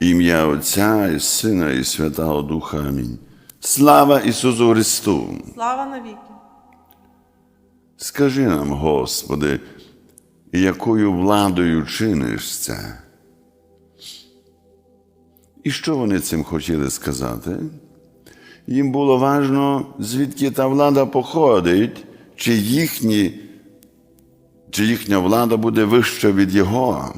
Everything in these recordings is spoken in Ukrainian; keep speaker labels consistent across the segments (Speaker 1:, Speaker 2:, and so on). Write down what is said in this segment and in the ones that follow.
Speaker 1: Ім'я Отця і Сина, і Святого Духа. Амінь. Слава Ісусу Христу!
Speaker 2: Слава навіки!
Speaker 1: Скажи нам, Господи, якою владою чиниш це? І що вони цим хотіли сказати? Їм було важно, звідки та влада походить, чи, їхні, чи їхня влада буде вища від Його,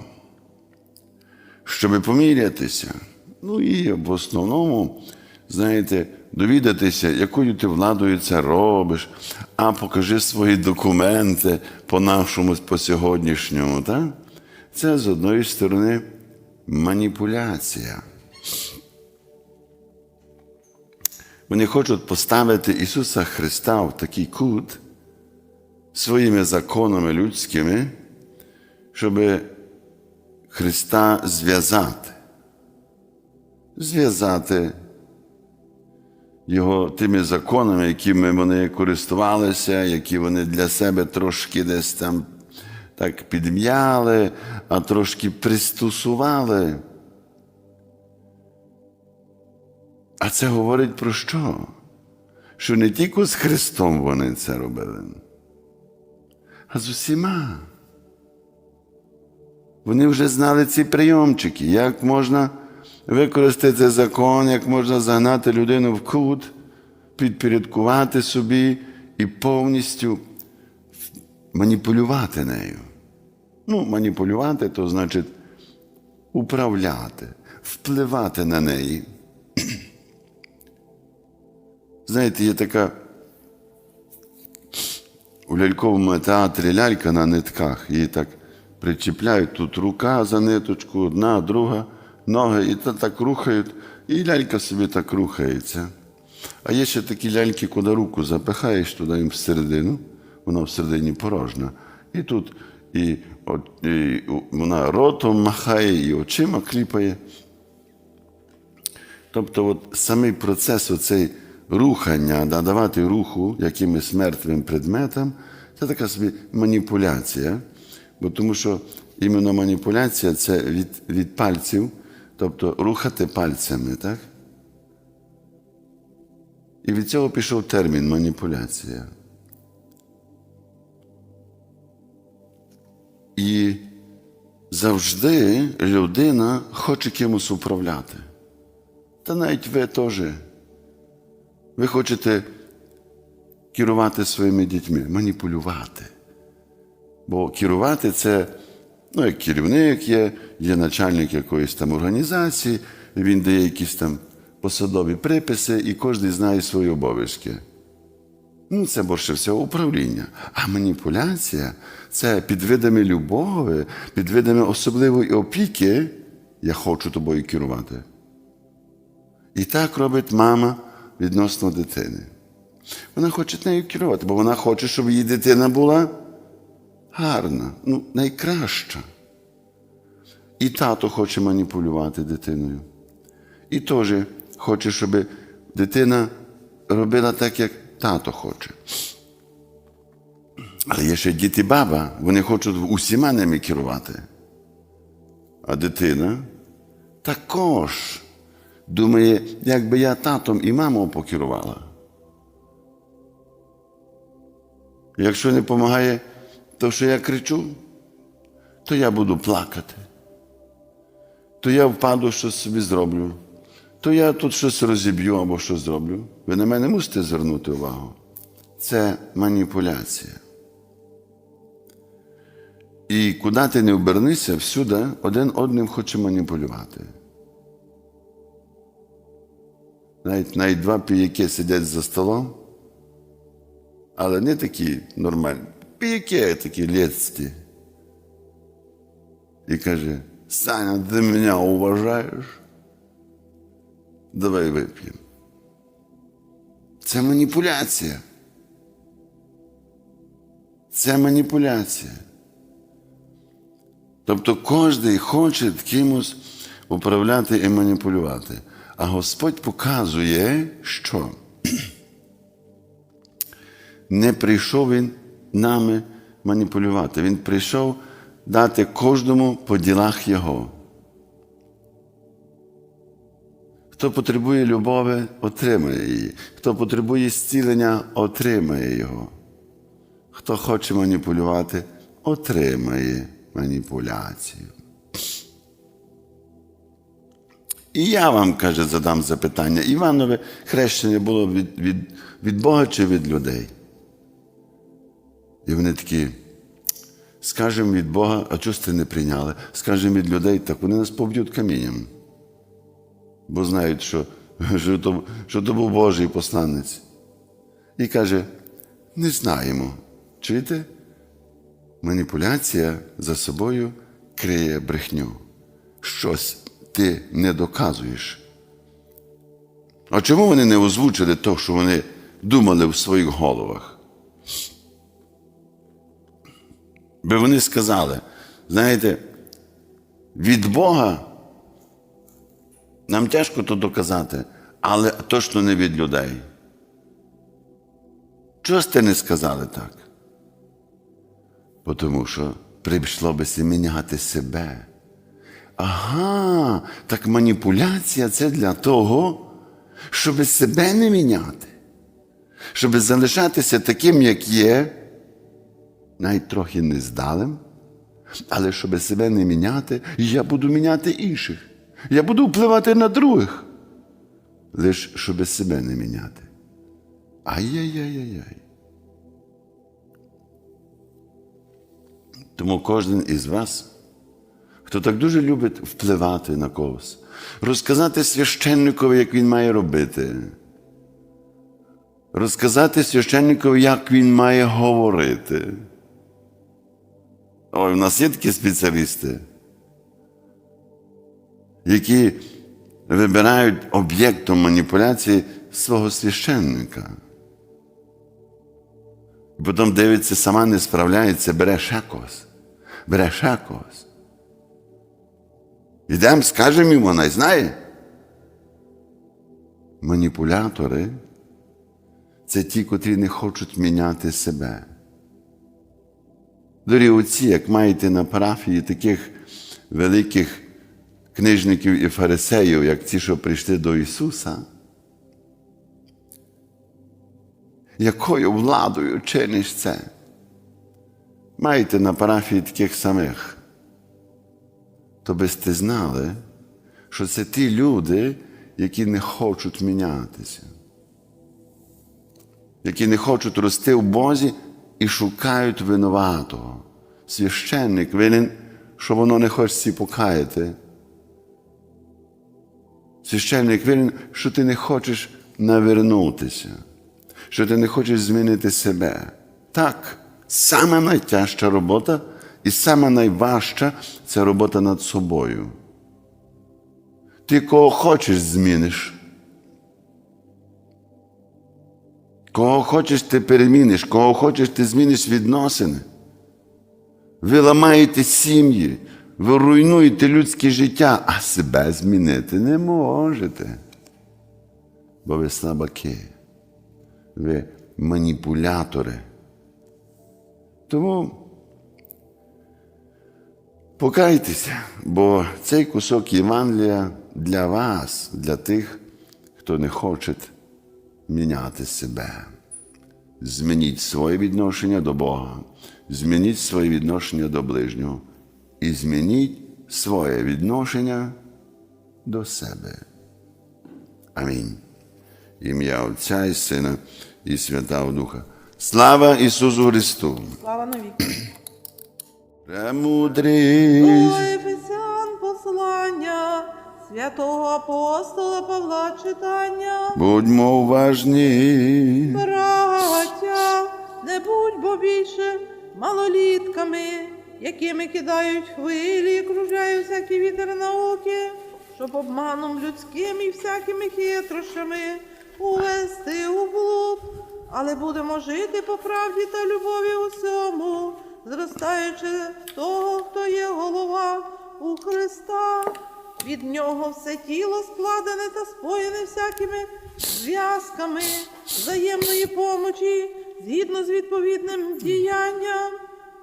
Speaker 1: щоб помірятися. Ну і в основному, знаєте, довідатися, якою ти владою це робиш, а покажи свої документи по нашому, по сьогоднішньому. Так? Це з одної сторони маніпуляція. Вони хочуть поставити Ісуса Христа в такий кут своїми законами людськими, щоб Христа зв'язати. Зв'язати Його тими законами, якими вони користувалися, які вони для себе трошки десь там так підм'яли, а трошки пристосували. А це говорить про що? Що не тільки з Христом вони це робили, а з усіма. Вони вже знали ці прийомчики, як можна використати закон, як можна загнати людину в кут, підпорядкувати собі і повністю маніпулювати нею. Ну, маніпулювати то значить управляти, впливати на неї. Знаєте, є така у ляльковому театрі лялька на нитках, її так причіпляють, тут рука за ниточку, одна, друга, ноги, і то так рухають, і лялька собі так рухається. А є ще такі ляльки, куди руку запихаєш туди їм всередину, вона всередині порожна. І тут і, от, і вона ротом махає, і очима кліпає. Тобто, от самий процес оцей рухання, надавати руху якимось мертвим предметам, це така собі маніпуляція. Бо тому що іменно маніпуляція це від, від пальців, тобто рухати пальцями, так? І від цього пішов термін маніпуляція. І завжди людина хоче кимось управляти. Та навіть ви теж. Ви хочете керувати своїми дітьми, маніпулювати. Бо керувати це, ну, як керівник є, є начальник якоїсь там організації, він дає якісь там посадові приписи, і кожен знає свої обов'язки. Ну, це більше всього управління. А маніпуляція це під видами любові, під видами особливої опіки, я хочу тобою керувати. І так робить мама відносно дитини. Вона хоче нею керувати, бо вона хоче, щоб її дитина була гарна, ну, найкраща. І тато хоче маніпулювати дитиною. І теж хоче, щоб дитина робила так, як тато хоче. Але є ще діти баба, вони хочуть усіма ними керувати. А дитина також думає, як би я татом і мамою покерувала. Якщо не допомагає то, що я кричу, то я буду плакати. То я впаду, щось собі зроблю, то я тут щось розіб'ю або щось зроблю. Ви на мене мусите звернути увагу. Це маніпуляція. І куди ти не обернися, всюди один одним хоче маніпулювати. Навіть навіть два піяки сидять за столом, але не такі нормальні. Піяки такі лєцькі. І каже, Саня, ти мене уважаєш? Давай вип'ємо. Це маніпуляція. Це маніпуляція. Тобто кожен хоче кимось управляти і маніпулювати. А Господь показує, що не прийшов Він нами маніпулювати. Він прийшов дати кожному по ділах Його. Хто потребує любові, отримає її. Хто потребує зцілення, отримає його. Хто хоче маніпулювати, отримає маніпуляцію. І я вам, каже, задам запитання. Іванове хрещення було від, від, від Бога чи від людей? І вони такі, скажемо від Бога, а чого ж ти не прийняли? Скажемо від людей, так вони нас поб'ють камінням. Бо знають, що, що, то, що то був Божий посланець. І каже: не знаємо. Чуєте? Маніпуляція за собою криє брехню. Щось ти не доказуєш. А чому вони не озвучили то, що вони думали в своїх головах? Би вони сказали, знаєте, від Бога нам тяжко то доказати, але точно не від людей. Чого ти не сказали так? Тому що прийшло би міняти себе. Ага, так маніпуляція це для того, щоб себе не міняти, щоб залишатися таким, як є, навіть трохи нездалим, але щоб себе не міняти, я буду міняти інших. Я буду впливати на других, лише щоб себе не міняти. Ай-яй-яй-яй. Тому кожен із вас, хто так дуже любить впливати на когось, розказати священникові, як він має робити, розказати священникові, як він має говорити. Ой, у нас є такі спеціалісти, які вибирають об'єктом маніпуляції свого священника. І потім дивиться, сама не справляється, бере ще когось, бере ще когось. Ідемо, скажемо йому, вона знає. Маніпулятори це ті, котрі не хочуть міняти себе. Дорі отці, як маєте на парафії таких великих книжників і фарисеїв, як ті, що прийшли до Ісуса, якою владою чиниш це? Маєте на парафії таких самих, то би сте знали, що це ті люди, які не хочуть мінятися, які не хочуть рости в Бозі і шукають винуватого. Священник винен, що воно не хочеться покаяти. Священник винен, що ти не хочеш навернутися, що ти не хочеш змінити себе. Так, сама найтяжча робота і сама найважча це робота над собою. Ти кого хочеш зміниш. Кого хочеш, ти переміниш, кого хочеш, ти зміниш відносини. Ви ламаєте сім'ї, ви руйнуєте людське життя, а себе змінити не можете. Бо ви слабаки, ви маніпулятори. Тому покайтеся, бо цей кусок Євангелія для вас, для тих, хто не хоче міняти себе. Змініть своє відношення до Бога, змініть своє відношення до ближнього і змініть своє відношення до себе. Амінь. Ім'я Отця і Сина і Святого Духа. Слава Ісусу Христу!
Speaker 2: Слава навіки.
Speaker 1: Премудрість!
Speaker 2: Святого апостола Павла читання.
Speaker 1: Будьмо уважні.
Speaker 2: Браття, не будь бо більше малолітками, якими кидають хвилі і кружляють всякий вітер науки, щоб обманом людським і всякими хитрощами увести у блуд, але будемо жити по правді та любові усьому, зростаючи того, хто є голова у Христа. Від нього все тіло складене та споєне всякими зв'язками взаємної помочі, згідно з відповідним діянням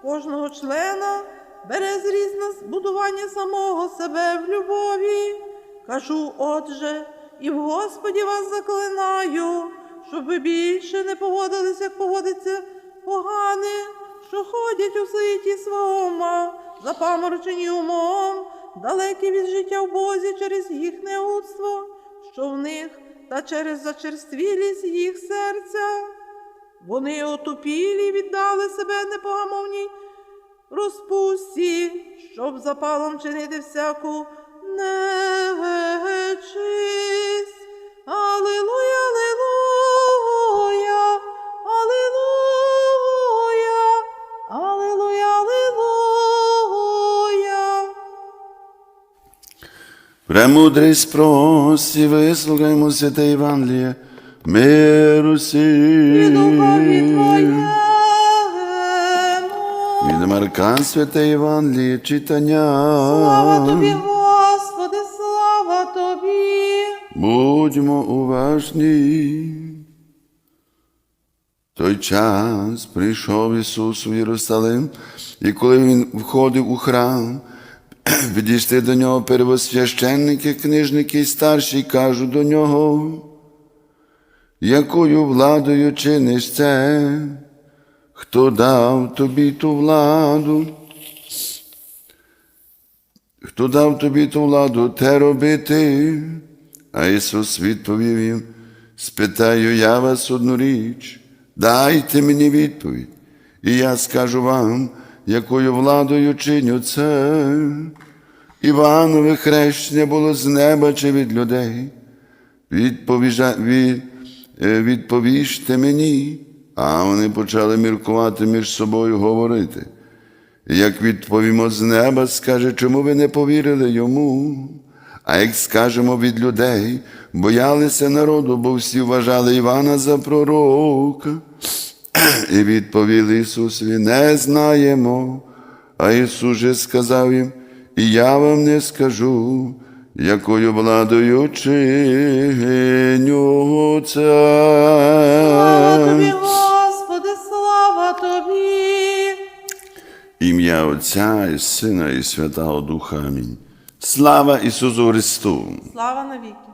Speaker 2: кожного члена бере зріз на збудування самого себе в любові. Кажу, отже, і в Господі вас заклинаю, щоб ви більше не поводилися, як поводиться погане, що ходять у світі свого ума, запаморочені умом, далекі від життя в Бозі через їх неудство, що в них та через зачерствілість їх серця. Вони отупілі віддали себе непогамовній розпусті, щоб запалом чинити всяку нечисть. Алілуя,
Speaker 1: Премудрість прості, вислухаймо святе Євангеліє, миру
Speaker 2: І духові. Твоєму.
Speaker 1: Від Марка святе Євангеліє читання.
Speaker 2: Слава тобі, Господи, слава тобі.
Speaker 1: Будьмо уважні. Той час прийшов Ісус у Єрусалим, і коли Він входив у храм, підійшли до нього первосвященники, книжники і старші, кажуть до нього, якою владою чиниш це? Хто дав тобі ту владу? Хто дав тобі ту владу те робити? А Ісус відповів їм, спитаю я вас одну річ, дайте мені відповідь, і я скажу вам, якою владою чиню це. Іванове хрещення було з неба чи від людей. Відповіжа, від, е, відповіжте мені. А вони почали міркувати між собою говорити. Як відповімо з неба, скаже, чому ви не повірили йому? А як скажемо від людей, боялися народу, бо всі вважали Івана за пророка. І відповіли Ісусові, не знаємо. А Ісус же сказав їм, і я вам не скажу, якою владою чиню
Speaker 2: Слава тобі,
Speaker 1: це.
Speaker 2: Господи, слава тобі.
Speaker 1: Ім'я Отця і Сина і Святого Духа. Амінь. Слава Ісусу Христу!
Speaker 2: Слава навіки.